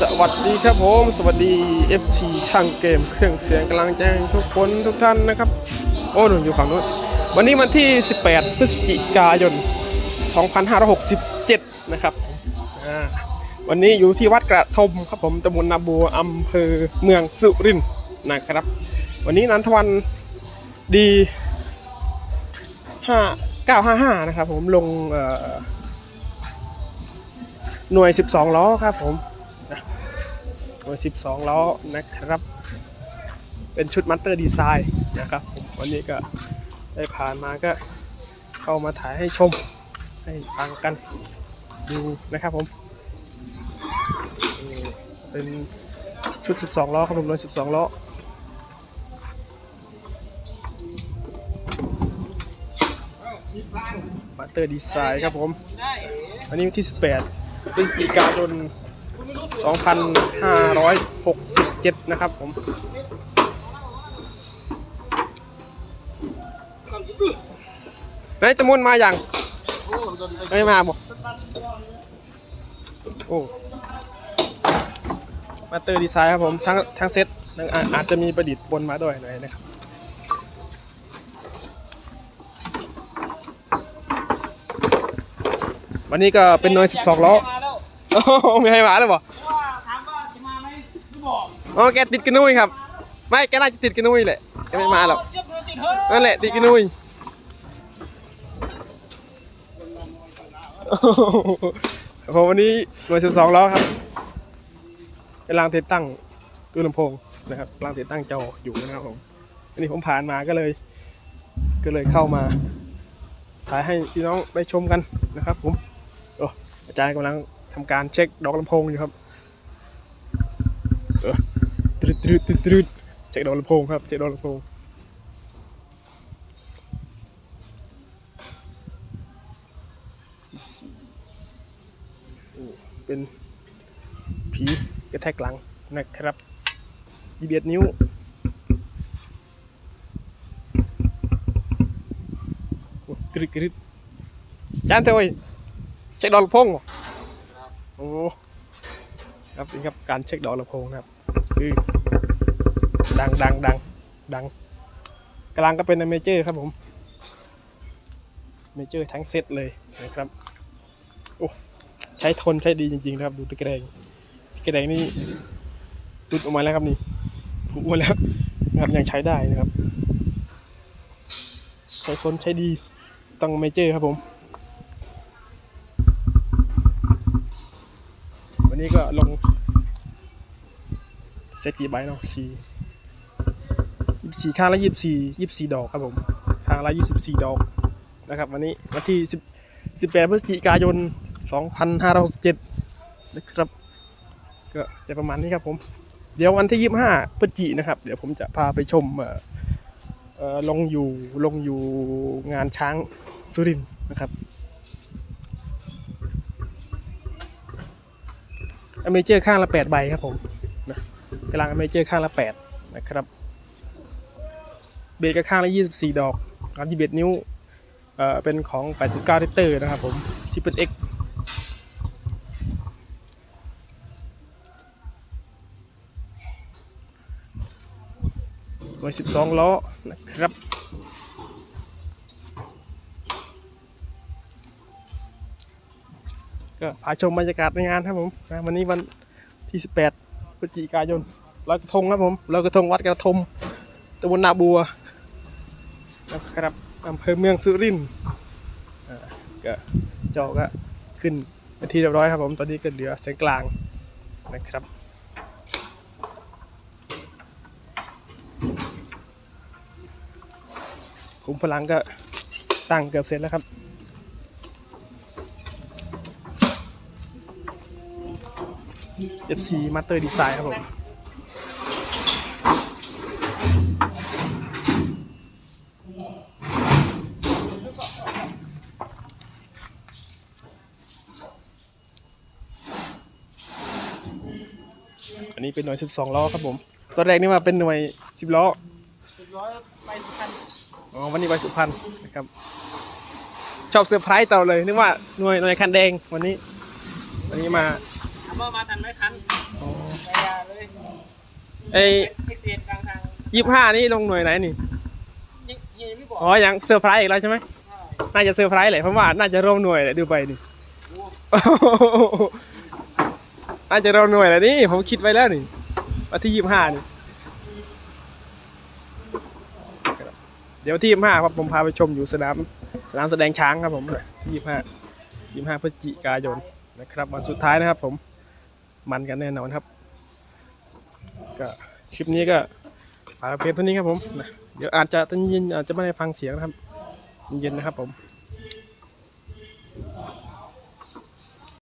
สวัสดีครับผม สวัสดี FC ช่างเกม เครื่องเสียงกำลังแจ้งทุกคนทุกท่านนะครับ โอ้หนูอยู่ฝั่งนู้นวันนี้วันที่ 18 พฤศจิกายน 2567 นะครับวันนี้อยู่ที่วัดกระทมครับผมตำบลนาบัวอำเภอเมืองสุรินทร์นะครับ วันนี้นันทวันดี5 955 นะครับผมลงเอ่อหน่วย 12 ล้อครับผม นะหน่ว12 ล้อนะครับ เป็นชุดมัตเตอร์ดีไซน์นะครับผมวันนี้ก็ได้ผ่านมาก็เข้ามาถ่ายให้ชม ให้ฟังกันดูนะครับผม เป็นชุด 12 ล้อครับผมหน่วย12 ล้อมัตเตอร์ดีไซน์ครับผม อันนี้วันที่ 18พฤศจิกายน 2567 นะครับผมไหนตะมุนมาอย่างไม่มาบอกโอ้มาเตอร์ดีไซน์ครับผม ทั้งทั้งเซ็ตอาอาจจะมีประดิษฐ์บนมาด้วยหน่อยนะครับวันนี้ก็เป็นหน่วย 12 ล้อ โอ้โหมีใครมาแล้วบอกว่าถามว่าจะมาไหมไม่บอกอ๋อแกติดกระนุ้ยครับ ไม่แกน่าจะติดกระนุ้ยแหละแกไม่มาหรอกนั่นแหละติดกระนุยโอ้โหผมวันนี้หน่วย12ล้อครับกำลังติดตั้งตู้ลำโพงนะครับกำลังติดตั้งจออยู่นะครับผมอันนี้ผมผ่านมาก็เลย ก็เลยเข้ามาถ่ายให้พี่น้องได้ชมกันนะครับผมโอ้อาจารย์กำลัง ทำการเช็คดอกลำโพงอยู่ครับเออตรึดตรึดตรึดตรึดเช็คดอกลำโพงครับเช็คดอกลำโพงเป็นผีกระแทกหลังนะครับยีเบียดนิ้วกริดกริดจานเถอเว้ยเช็คดอกลำโพงเหรอ โอ้ครับนี่ครับการเช็คดอกลำโพงนะครับคือดังดังดังดังกลางก็เป็นเมเจอร์ครับผมเมเจอร์ทั้งเซตเลยนะครับโอ้ใช้ทนใช้ดีจริงๆนะครับ ดูตะแกรงตะแกรงนี่ตุดออกมาแล้วครับนี่ผุออกมแล้วนะครับยังใช้ได้นะครับใช้ทนใช้ดีต้องเมเจอร์ครับผม นี้ก็ลงเซตกี่ใบเนาะสี่ยี่สี่ข้างละยี่สี่ยี่สี่ดอกครับผมข้างละยี่สิบสี่ดอกนะครับวันนี้วันที่สิบสิบแปดพฤศจิกายนสองพันห้าร้อยหกสิบเจ็ดนะครับก็จะประมาณนี้ครับผมเดี๋ยววันที่ยี่ห้าพฤศจินะครับ เดี๋ยวผมจะพาไปชมเออลงอยู่ลงอยู่งานช้างสุรินทร์นะครับ อเมเจอร์ข้างละ8ใบครับผมนะกำลังอเมเจอร์ข้างละ8นะครับเบสก็ข้างละ 24 ดอกครับ21นิ้วเอ่อเป็นของ 8.9ลิตรนะครับผมที่เป็น X หน่วย12 ล้อนะครับ ก็พาชมบรรยากาศในงานครับผมนะวันนี้วันที่ 18พฤศจิกายนลอยกระทงครับผมลอยกระทงวัดกระทมตำบลนาบัวนะครับอำเภอเมืองสุรินทร์ก็จอก็ขึ้นเป็นที่เรียบร้อยครับผมตอนนี้ก็เหลือเส้นกลางนะครับคุมพลังก็ตั้งเกือบเสร็จแล้วครับ FC Master Design ครับผมอันนี้เป็นหน่วย 12 ล้อครับผมตัวแรกนี่มาเป็นหน่วย 10 ล้อสิบร้อไปสุพรรณ อ๋อ วันนี้ไปสุพรรณนะครับ ชอบเซอร์ไพรส์เราเลย นึกว่าหน่วยหน่วยคันแดงวันนี้ วันนี้มา ว่ามาทันไม่ทันไปยาเลยไอ้ไอเสียนกลางทางยี่ห้านี่ลงหน่วยไหนนี่ยังยังไม่บอกอ๋อยังเซอร์ไพรส์อีกแล้วใช่ไหมน่าจะเซอร์ไพรส์แหละเพราะว่าน่าจะร่วมหน่วยแหละดูไปนี่น่าจะร่วมหน่วยแหละนี่ผมคิดไว้แล้วนี่วันที่ยี่ห้านี่เดี๋ยวที่ยี่ห้าครับผมพาไปชมอยู่สนามสนามแสดงช้างครับผมที่ยี่ห้ายี่ห้าพฤศจิกายนนะครับวันสุดท้ายนะครับผม มันกันแน่นอนครับ ก็คลิปนี้ก็ฝากเพลงเท่านี้ครับผมนะเดี๋ยวอาจจะตอนเย็นอาจจะไม่ได้ฟังเสียงนะครับ เย็นนะครับผม